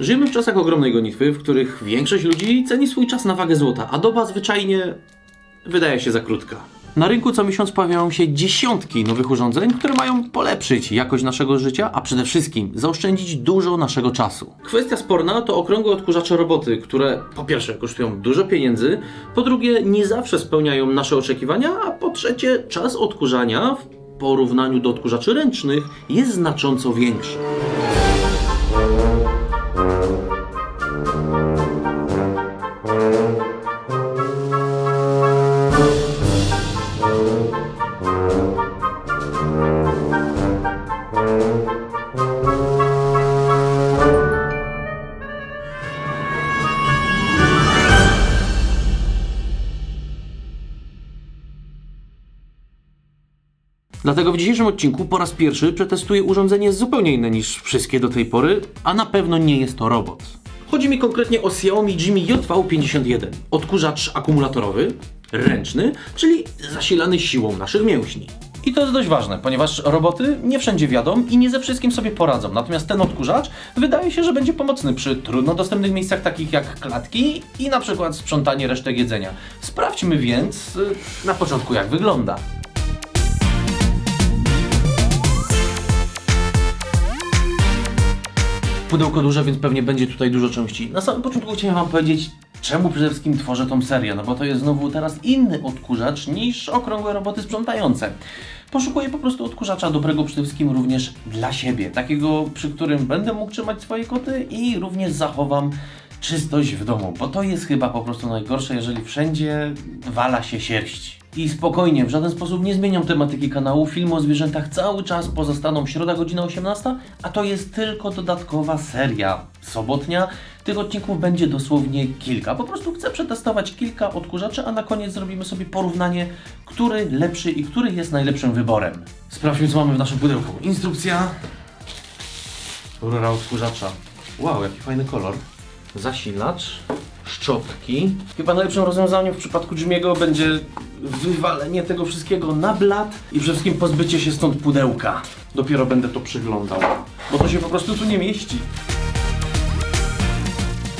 Żyjemy w czasach ogromnej gonitwy, w których większość ludzi ceni swój czas na wagę złota, a doba zwyczajnie wydaje się za krótka. Na rynku co miesiąc pojawiają się dziesiątki nowych urządzeń, które mają polepszyć jakość naszego życia, a przede wszystkim zaoszczędzić dużo naszego czasu. Kwestia sporna to okrągłe odkurzacze roboty, które po pierwsze kosztują dużo pieniędzy, po drugie nie zawsze spełniają nasze oczekiwania, a po trzecie czas odkurzania w porównaniu do odkurzaczy ręcznych jest znacząco większy. Dzisiejszym odcinku po raz pierwszy przetestuję urządzenie zupełnie inne niż wszystkie do tej pory, a na pewno nie jest to robot. Chodzi mi konkretnie o Xiaomi Jimmy JV51. Odkurzacz akumulatorowy, ręczny, czyli zasilany siłą naszych mięśni. I to jest dość ważne, ponieważ roboty nie wszędzie wiadą i nie ze wszystkim sobie poradzą. Natomiast ten odkurzacz wydaje się, że będzie pomocny przy trudno dostępnych miejscach takich jak klatki i na przykład sprzątanie resztek jedzenia. Sprawdźmy więc y, na początku jak wygląda. Pudełko duże, więc pewnie będzie tutaj dużo części. Na samym początku chciałem Wam powiedzieć, czemu przede wszystkim tworzę tą serię, no bo to jest znowu teraz inny odkurzacz niż okrągłe roboty sprzątające. Poszukuję po prostu odkurzacza dobrego przede wszystkim również dla siebie, takiego przy którym będę mógł trzymać swoje koty i również zachowam czystość w domu, bo to jest chyba po prostu najgorsze, jeżeli wszędzie wala się sierść. I spokojnie, w żaden sposób nie zmieniam tematyki kanału. Filmy o zwierzętach cały czas pozostaną środa godzina 18, a to jest tylko dodatkowa seria sobotnia. Tych odcinków będzie dosłownie kilka. Po prostu chcę przetestować kilka odkurzaczy, a na koniec zrobimy sobie porównanie, który lepszy i który jest najlepszym wyborem. Sprawdźmy, co mamy w naszym pudełku. Instrukcja. Rura odkurzacza. Wow, jaki fajny kolor. Zasilacz. Szczotki. Chyba najlepszym rozwiązaniem w przypadku Jimmy'ego będzie wywalenie tego wszystkiego na blat i przede wszystkim pozbycie się stąd pudełka. Dopiero będę to przyglądał, bo to się po prostu tu nie mieści.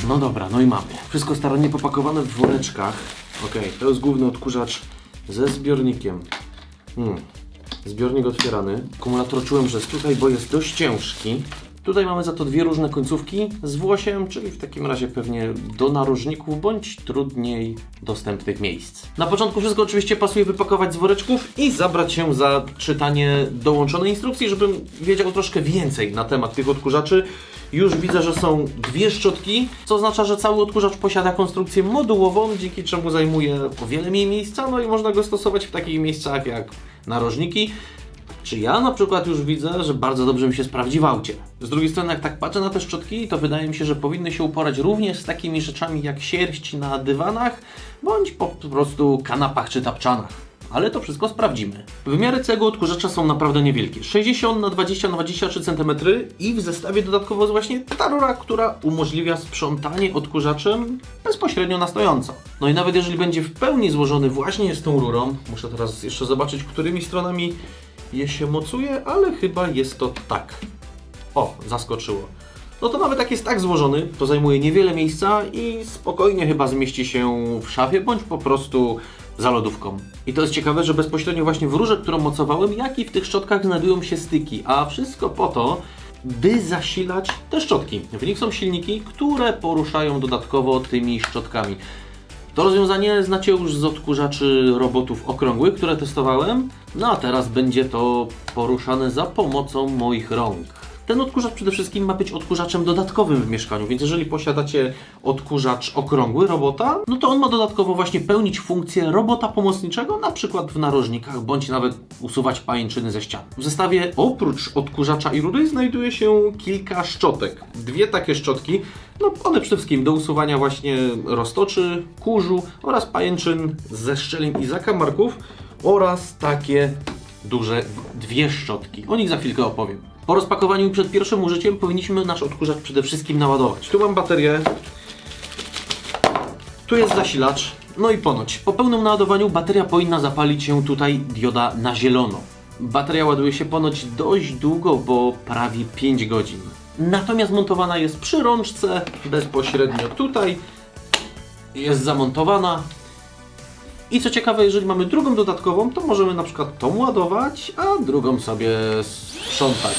No dobra, no i mamy. Wszystko starannie popakowane w woreczkach. Okej, to jest główny odkurzacz ze zbiornikiem. Hmm. Zbiornik otwierany. Akumulator czułem, że jest tutaj, bo jest dość ciężki. Tutaj mamy za to dwie różne końcówki z włosiem, czyli w takim razie pewnie do narożników bądź trudniej dostępnych miejsc. Na początku wszystko oczywiście pasuje wypakować z woreczków i zabrać się za czytanie dołączonej instrukcji, żebym wiedział troszkę więcej na temat tych odkurzaczy. Już widzę, że są dwie szczotki, co oznacza, że cały odkurzacz posiada konstrukcję modułową, dzięki czemu zajmuje o wiele mniej miejsca, no i można go stosować w takich miejscach jak narożniki, czy ja na przykład już widzę, że bardzo dobrze mi się sprawdzi w aucie. Z drugiej strony, jak tak patrzę na te szczotki, to wydaje mi się, że powinny się uporać również z takimi rzeczami jak sierść na dywanach, bądź po prostu kanapach czy tapczanach. Ale to wszystko sprawdzimy. Wymiary całego odkurzacza są naprawdę niewielkie. 60 na 20 na 23 cm i w zestawie dodatkowo jest właśnie ta rura, która umożliwia sprzątanie odkurzaczem bezpośrednio na stojąco. No i nawet jeżeli będzie w pełni złożony właśnie z tą rurą, muszę teraz jeszcze zobaczyć, którymi stronami je się mocuje, ale chyba jest to tak. O, zaskoczyło. No to nawet jak jest tak złożony, to zajmuje niewiele miejsca i spokojnie chyba zmieści się w szafie, bądź po prostu za lodówką. I to jest ciekawe, że bezpośrednio właśnie w rurze, którą mocowałem, jak i w tych szczotkach znajdują się styki, a wszystko po to, by zasilać te szczotki. W nich są silniki, które poruszają dodatkowo tymi szczotkami. To rozwiązanie znacie już z odkurzaczy robotów okrągłych, które testowałem, no a teraz będzie to poruszane za pomocą moich rąk. Ten odkurzacz przede wszystkim ma być odkurzaczem dodatkowym w mieszkaniu, więc jeżeli posiadacie odkurzacz okrągły robota, no to on ma dodatkowo właśnie pełnić funkcję robota pomocniczego, na przykład w narożnikach, bądź nawet usuwać pajęczyny ze ścian. W zestawie oprócz odkurzacza i rury znajduje się kilka szczotek. Dwie takie szczotki, no one przede wszystkim do usuwania właśnie roztoczy, kurzu oraz pajęczyn ze szczelin i zakamarków oraz takie duże dwie szczotki. O nich za chwilkę opowiem. Po rozpakowaniu przed pierwszym użyciem powinniśmy nasz odkurzacz przede wszystkim naładować. Tu mam baterię, tu jest zasilacz, no i ponoć po pełnym naładowaniu bateria powinna zapalić się tutaj dioda na zielono. Bateria ładuje się ponoć dość długo, bo prawie 5 godzin. natomiast montowana jest przy rączce, bezpośrednio tutaj. Jest zamontowana. I co ciekawe, jeżeli mamy drugą dodatkową, to możemy na przykład tą ładować, a drugą sobie sprzątać.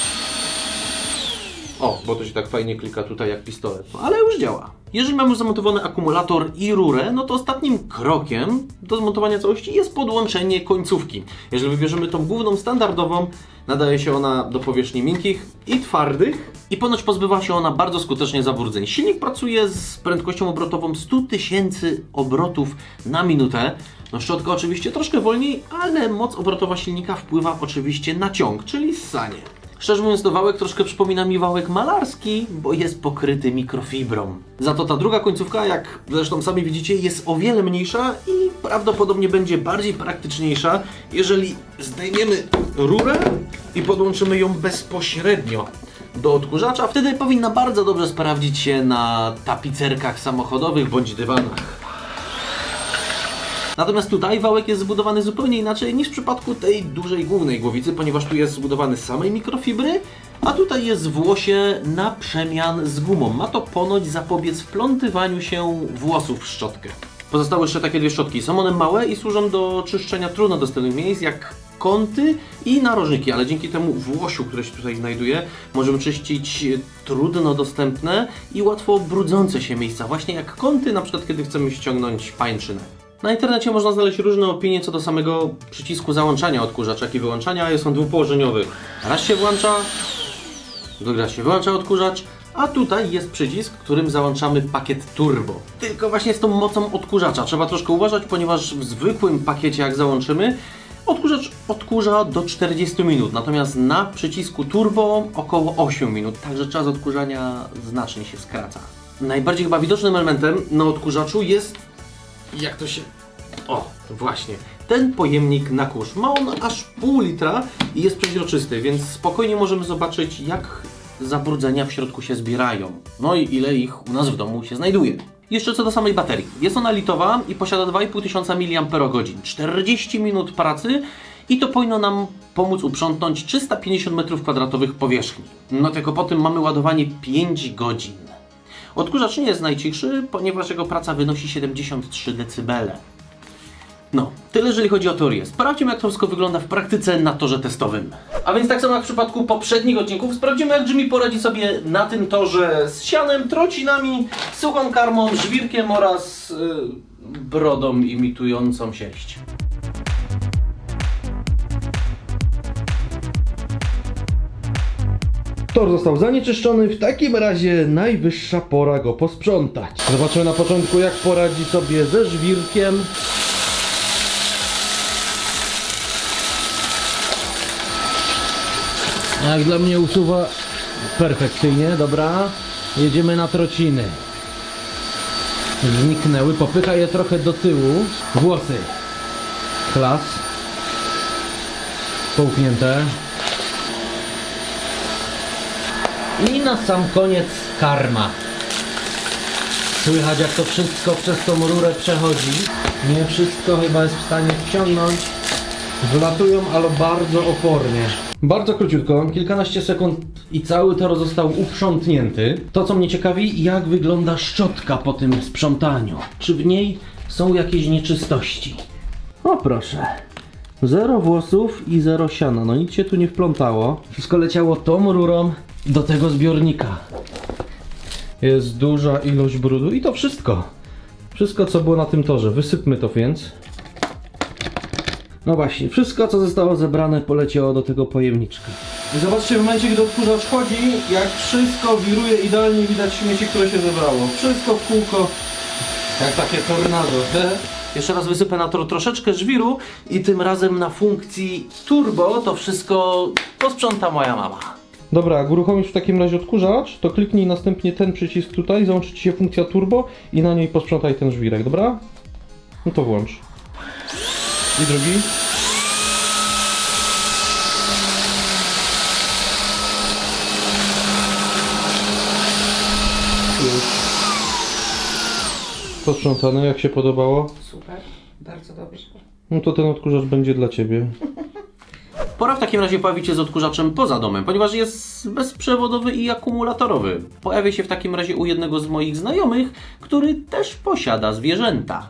O, bo to się tak fajnie klika tutaj jak pistolet, no, ale już działa. Jeżeli mamy zamontowany akumulator i rurę, no to ostatnim krokiem do zmontowania całości jest podłączenie końcówki. Jeżeli wybierzemy tą główną standardową, nadaje się ona do powierzchni miękkich i twardych i ponoć pozbywa się ona bardzo skutecznie zabrudzeń. Silnik pracuje z prędkością obrotową 100 tysięcy obrotów na minutę. No szczotka oczywiście troszkę wolniej, ale moc obrotowa silnika wpływa oczywiście na ciąg, czyli ssanie. Szczerze mówiąc, to wałek troszkę przypomina mi wałek malarski, bo jest pokryty mikrofibrą. Za to ta druga końcówka, jak zresztą sami widzicie, jest o wiele mniejsza i prawdopodobnie będzie bardziej praktyczniejsza, jeżeli zdejmiemy rurę i podłączymy ją bezpośrednio do odkurzacza. Wtedy powinna bardzo dobrze sprawdzić się na tapicerkach samochodowych bądź dywanach. Natomiast tutaj wałek jest zbudowany zupełnie inaczej niż w przypadku tej dużej głównej głowicy, ponieważ tu jest zbudowany z samej mikrofibry, a tutaj jest w łosie na przemian z gumą. Ma to ponoć zapobiec wplątywaniu się włosów w szczotkę. Pozostałe jeszcze takie dwie szczotki. Są one małe i służą do czyszczenia trudno dostępnych miejsc, jak kąty i narożniki, ale dzięki temu włosiu, które się tutaj znajduje, możemy czyścić trudno dostępne i łatwo brudzące się miejsca, właśnie jak kąty, na przykład kiedy chcemy ściągnąć pańczynę. Na internecie można znaleźć różne opinie co do samego przycisku załączania odkurzacza, i wyłączania. Jest on dwupołożeniowy. Raz się włącza, drugi raz się wyłącza odkurzacz, a tutaj jest przycisk, którym załączamy pakiet turbo. Tylko właśnie z tą mocą odkurzacza trzeba troszkę uważać, ponieważ w zwykłym pakiecie jak załączymy, odkurzacz odkurza do 40 minut, natomiast na przycisku turbo około 8 minut, także czas odkurzania znacznie się skraca. Najbardziej chyba widocznym elementem na odkurzaczu jest jak to się... O, właśnie. Ten pojemnik na kurz. Ma on aż pół litra i jest przeźroczysty, więc spokojnie możemy zobaczyć, jak zabrudzenia w środku się zbierają. No i ile ich u nas w domu się znajduje. Jeszcze co do samej baterii. Jest ona litowa i posiada 2500 mAh. 40 minut pracy i to powinno nam pomóc uprzątnąć 350 m2 powierzchni. No tylko po tym mamy ładowanie 5 godzin. Odkurzacz nie jest najcichszy, ponieważ jego praca wynosi 73 dB. No, tyle jeżeli chodzi o teorię. Sprawdźmy jak to wszystko wygląda w praktyce na torze testowym. A więc tak samo jak w przypadku poprzednich odcinków, sprawdzimy jak Jimmy poradzi sobie na tym torze z sianem, trocinami, suchą karmą, żwirkiem oraz yy, brodą imitującą sierść. Tor został zanieczyszczony, w takim razie najwyższa pora go posprzątać. Zobaczymy na początku jak poradzi sobie ze żwirkiem. Jak dla mnie usuwa perfekcyjnie, dobra. Jedziemy na trociny. Zniknęły, popycha je trochę do tyłu. Włosy. Klas. Połknięte. I na sam koniec karma. Słychać jak to wszystko przez tą rurę przechodzi. Nie wszystko chyba jest w stanie wciągnąć. Wlatują, ale bardzo opornie. Bardzo króciutko, kilkanaście sekund i cały tor został uprzątnięty. To co mnie ciekawi, jak wygląda szczotka po tym sprzątaniu. Czy w niej są jakieś nieczystości? O proszę. Zero włosów i zero siana. No nic się tu nie wplątało. Wszystko leciało tą rurą do tego zbiornika. Jest duża ilość brudu i to wszystko. Wszystko co było na tym torze. Wysypmy to więc. No właśnie, wszystko co zostało zebrane poleciało do tego pojemniczka. Zobaczcie w momencie gdy odkurzacz chodzi, jak wszystko wiruje idealnie widać śmieci, które się zebrało. Wszystko w kółko, jak takie tornado. Jeszcze raz wysypę na tor troszeczkę żwiru i tym razem na funkcji turbo to wszystko posprząta moja mama. Dobra, jak uruchomisz w takim razie odkurzacz, to kliknij następnie ten przycisk tutaj, załączy Ci się funkcja turbo i na niej posprzątaj ten żwirek, dobra? No to włącz. I drugi. Już. Posprzątane, jak się podobało? Super, bardzo dobrze. No to ten odkurzacz będzie dla Ciebie. Pora w takim razie pojawić się z odkurzaczem poza domem, ponieważ jest bezprzewodowy i akumulatorowy. Pojawię się w takim razie u jednego z moich znajomych, który też posiada zwierzęta.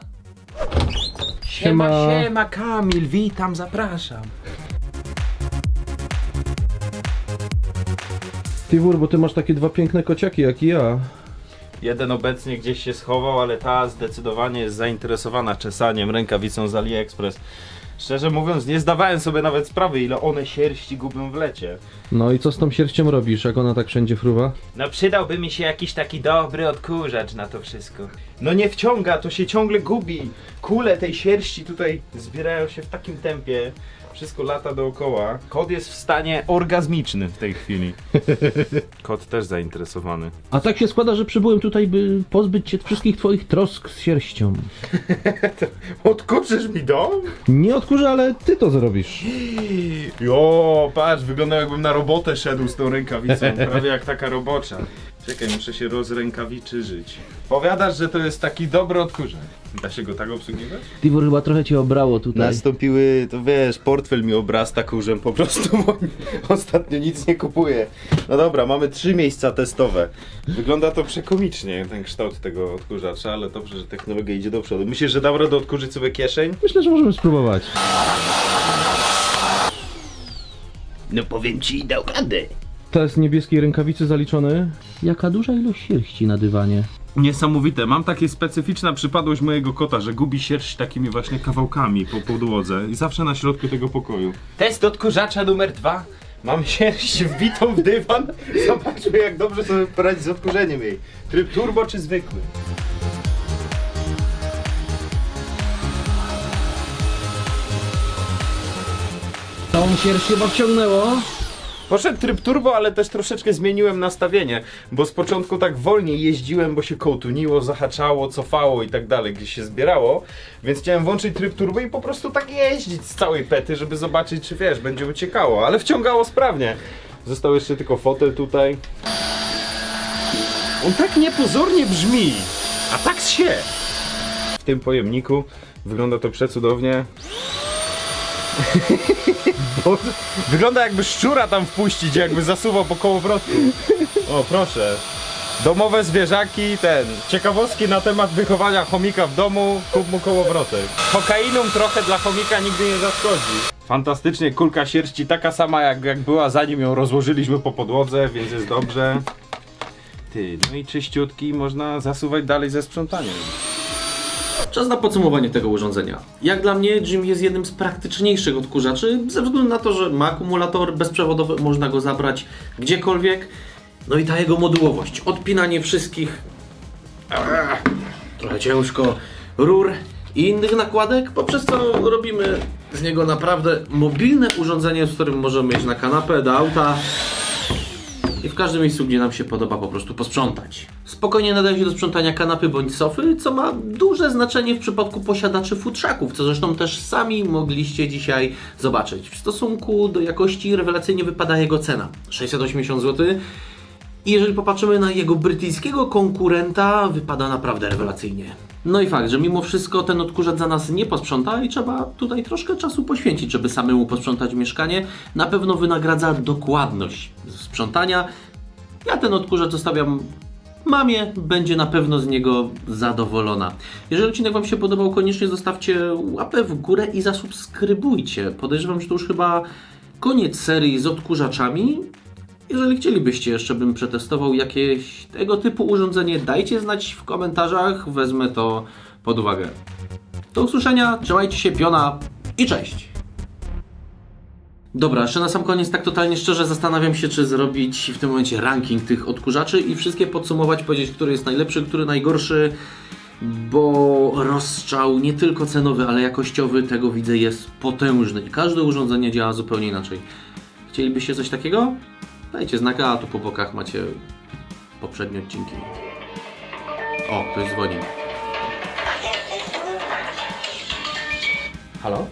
Siema, siema, Kamil, witam, zapraszam. Tiwur, bo ty masz takie dwa piękne kociaki jak i ja. Jeden obecnie gdzieś się schował, ale ta zdecydowanie jest zainteresowana czesaniem rękawicą z AliExpress. Szczerze mówiąc, nie zdawałem sobie nawet sprawy, ile one sierści gubią w lecie. No i co z tą sierścią robisz, jak ona tak wszędzie fruwa? No przydałby mi się jakiś taki dobry odkurzacz na to wszystko. No nie wciąga, to się ciągle gubi. Kule tej sierści tutaj zbierają się w takim tempie. Wszystko lata dookoła. Kot jest w stanie orgazmicznym w tej chwili. Kot też zainteresowany. A tak się składa, że przybyłem tutaj, by pozbyć się wszystkich twoich trosk z sierścią. Odkurzysz mi dom? Nie odkurzę, ale ty to zrobisz. Jo, patrz, wygląda jakbym na robotę szedł z tą rękawicą, prawie jak taka robocza. Czekaj, muszę się rozrękawiczyżyć. Powiadasz, że to jest taki dobry odkurzacz. Da się go tak obsługiwać? Tiwur chyba trochę cię obrało tutaj. Nastąpiły, to wiesz, portfel mi obrasta kurzem po prostu, bo ostatnio nic nie kupuję. No dobra, mamy trzy miejsca testowe. Wygląda to przekomicznie, ten kształt tego odkurzacza, ale dobrze, że technologia idzie do przodu. Myślisz, że dam radę odkurzyć sobie kieszeń? Myślę, że możemy spróbować. No powiem ci, dał radę. Test niebieskiej rękawicy zaliczony. Jaka duża ilość sierści na dywanie. Niesamowite. Mam takie specyficzna przypadłość mojego kota, że gubi sierść takimi właśnie kawałkami po podłodze i zawsze na środku tego pokoju. Test odkurzacza numer dwa. Mam sierść wbitą w dywan. Zobaczmy jak dobrze sobie poradzić z odkurzeniem jej. Tryb turbo czy zwykły? Całą sierść chyba wciągnęło. Poszedł tryb turbo, ale też troszeczkę zmieniłem nastawienie, bo z początku tak wolniej jeździłem, bo się kołtuniło, zahaczało, cofało i tak dalej, gdzieś się zbierało, więc chciałem włączyć tryb turbo i po prostu tak jeździć z całej pety, żeby zobaczyć, czy wiesz, będzie uciekało, ale wciągało sprawnie. Został jeszcze tylko fotel tutaj. On tak niepozornie brzmi, a tak się. W tym pojemniku wygląda to przecudownie. Boże, Wygląda jakby szczura tam wpuścić, jakby zasuwał po kołowrotku. O, proszę. Domowe zwierzaki, ten, ciekawostki na temat wychowania chomika w domu, kup mu kołowrotek. Kokainum trochę dla chomika nigdy nie zaszkodzi. Fantastycznie, kulka sierści taka sama jak, jak była zanim ją rozłożyliśmy po podłodze, więc jest dobrze. Ty, no i czyściutki, można zasuwać dalej ze sprzątaniem. Czas na podsumowanie tego urządzenia. Jak dla mnie Jim jest jednym z praktyczniejszych odkurzaczy, ze względu na to, że ma akumulator bezprzewodowy, można go zabrać gdziekolwiek. No i ta jego modułowość, odpinanie wszystkich trochę ciężko rur i innych nakładek, poprzez co robimy z niego naprawdę mobilne urządzenie, z którym możemy mieć na kanapę, do auta, i w każdym miejscu, gdzie nam się podoba, po prostu posprzątać. Spokojnie nadaje się do sprzątania kanapy bądź sofy, co ma duże znaczenie w przypadku posiadaczy futrzaków, co zresztą też sami mogliście dzisiaj zobaczyć. W stosunku do jakości rewelacyjnie wypada jego cena 680 zł. I jeżeli popatrzymy na jego brytyjskiego konkurenta, wypada naprawdę rewelacyjnie. No i fakt, że mimo wszystko ten odkurzacz za nas nie posprząta i trzeba tutaj troszkę czasu poświęcić, żeby samemu posprzątać mieszkanie, na pewno wynagradza dokładność sprzątania. Ja ten odkurzacz zostawiam mamie, będzie na pewno z niego zadowolona. Jeżeli odcinek Wam się podobał, koniecznie zostawcie łapę w górę i zasubskrybujcie. Podejrzewam, że to już chyba koniec serii z odkurzaczami. Jeżeli chcielibyście jeszcze, bym przetestował jakieś tego typu urządzenie, dajcie znać w komentarzach, wezmę to pod uwagę. Do usłyszenia, trzymajcie się, piona i cześć! Dobra, jeszcze na sam koniec, tak totalnie szczerze zastanawiam się, czy zrobić w tym momencie ranking tych odkurzaczy i wszystkie podsumować, powiedzieć, który jest najlepszy, który najgorszy, bo rozstrzał nie tylko cenowy, ale jakościowy tego widzę jest potężny i każde urządzenie działa zupełnie inaczej. Chcielibyście coś takiego? Dajcie znaka, a tu po bokach macie poprzednie odcinki. O, ktoś dzwoni. Halo?